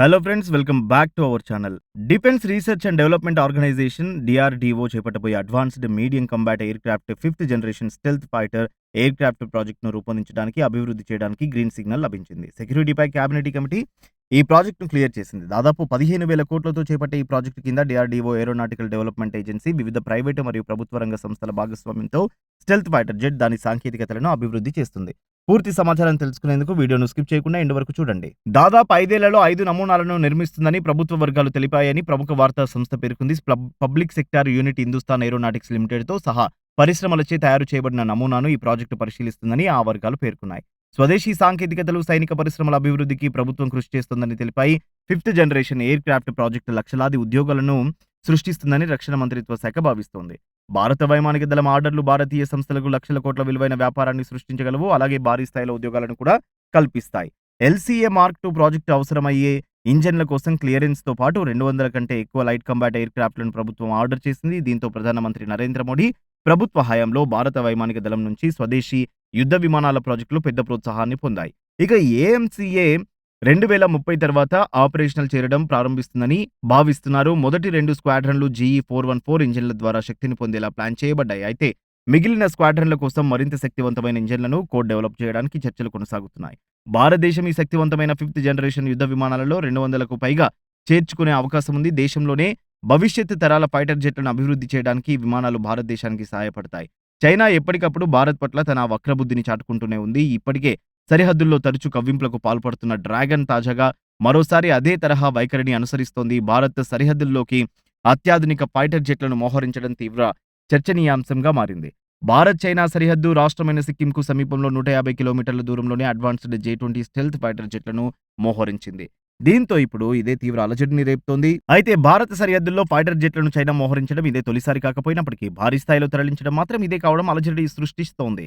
Hello friends welcome back to our channel defence research and development organisation DRDO చేపట్టబోయే advanced medium combat aircraft fifth generation stealth fighter aircraft ప్రాజెక్టును రూపొందించడానికి అభివృద్ధి చేయడానికి green signal లభించింది. సెక్యూరిటీపై cabinet committee ఈ ప్రాజెక్టును clear చేసింది. దాదాపు పదిహేను వేల కోట్లతో చేపట్టే ఈ ప్రాజెక్టు కింద డిఆర్డిఓ ఏరోనాటికల్ డెవలప్మెంట్ ఏజెన్సీ వివిధ ప్రైవేటు మరియు ప్రభుత్వ రంగ సంస్థల భాగస్వామ్యంతో స్టెల్త్ ఫైటర్ జెట్ దాని సాంకేతికతలను అభివృద్ధి చేస్తుంది. పూర్తి సమాచారం తెలుసుకునేందుకు వీడియోను స్కిప్ చేయకుండా ఎండు వరకు చూడండి. దాదాపు ఐదేళ్ళలో ఐదు నమూనాలను నిర్మిస్తుందని ప్రభుత్వ వర్గాలు తెలిపాయని ప్రముఖ వార్తా సంస్థ పేర్కొంది. Public sector unit Hindustan Aeronautics లిమిటెడ్తో సహా పరిశ్రమలచే తయారు చేయబడిన నమూనాను ఈ ప్రాజెక్టు పరిశీలిస్తుందని ఆ వర్గాలు పేర్కొన్నాయి. స్వదేశీ సాంకేతికతలు సైనిక పరిశ్రమల అభివృద్ధికి ప్రభుత్వం కృషి చేస్తోందని తెలిపాయి. Fifth generation aircraft project లక్షలాది ఉద్యోగాలను సృష్టిస్తుందని రక్షణ మంత్రిత్వ శాఖ భావిస్తోంది. భారత వైమానిక దళం ఆర్డర్లు భారతీయ సంస్థలకు లక్షల కోట్ల విలువైన వ్యాపారాన్ని సృష్టించగలవు అలాగే భారీ స్థాయిలో ఉద్యోగాలను కూడా కల్పిస్తాయి. ఎల్సీఏ మార్క్ టూ ప్రాజెక్టు అవసరమయ్యే ఇంజన్ల కోసం క్లియరెన్స్తో పాటు రెండు వందల కంటే ఎక్కువ లైట్ కంబాట్ ఎయిర్ క్రాఫ్ట్లను ప్రభుత్వం ఆర్డర్ చేసింది. దీంతో ప్రధానమంత్రి నరేంద్ర మోడీ ప్రభుత్వ హయాంలో భారత వైమానిక దళం నుంచి స్వదేశీ యుద్ధ విమానాల ప్రాజెక్టులు పెద్ద ప్రోత్సాహాన్ని పొందాయి. ఇక ఏఎంసీఏ రెండు వేల ముప్పై తర్వాత ఆపరేషనల్ చేరడం ప్రారంభిస్తుందని భావిస్తున్నారు. మొదటి రెండు స్క్వాడ్రన్లు జీఈ ఫోర్ వన్ ఫోర్ ఇంజిన్ల ద్వారా శక్తిని పొందేలా ప్లాన్ చేయబడ్డాయి. అయితే మిగిలిన స్క్వాడ్రన్ల కోసం మరింత శక్తివంతమైన ఇంజిన్లను కోడ్ డెవలప్ చేయడానికి చర్చలు కొనసాగుతున్నాయి. భారతదేశం ఈ శక్తివంతమైన ఫిఫ్త్ జనరేషన్ యుద్ధ విమానాలలో రెండు వందలకు పైగా చేర్చుకునే అవకాశం ఉంది. దేశంలోనే భవిష్యత్ తరాల ఫైటర్ జెట్లను అభివృద్ధి చేయడానికి విమానాలు భారతదేశానికి సహాయపడతాయి. చైనా ఎప్పటికప్పుడు భారత్ పట్ల తన వక్రబుద్ధిని చాటుకుంటూనే ఉంది. ఇప్పటికే సరిహద్దుల్లో తరచు కవ్వింపులకు పాల్పడుతున్న డ్రాగన్ తాజాగా మరోసారి అదే తరహా వైఖరిని అనుసరిస్తోంది. భారత్ సరిహద్దుల్లోకి అత్యాధునిక ఫైటర్ జెట్లను మోహరించడం తీవ్ర చర్చనీయాంశంగా మారింది. భారత్ చైనా సరిహద్దు రాష్ట్రమైన సిక్కింకు సమీపంలో నూట యాభై కిలోమీటర్ల దూరంలోనే advanced J twenty stealth fighter జెట్లను మోహరించింది. దీంతో ఇప్పుడు ఇదే తీవ్ర అలజడిని రేపుతోంది. అయితే భారత సరిహద్దుల్లో ఫైటర్ జెట్లను చైనా మోహరించడం ఇదే తొలిసారి కాకపోయినప్పటికీ భారీ స్థాయిలో తరలించడం మాత్రం ఇదే కావడం అలజడి సృష్టిస్తోంది.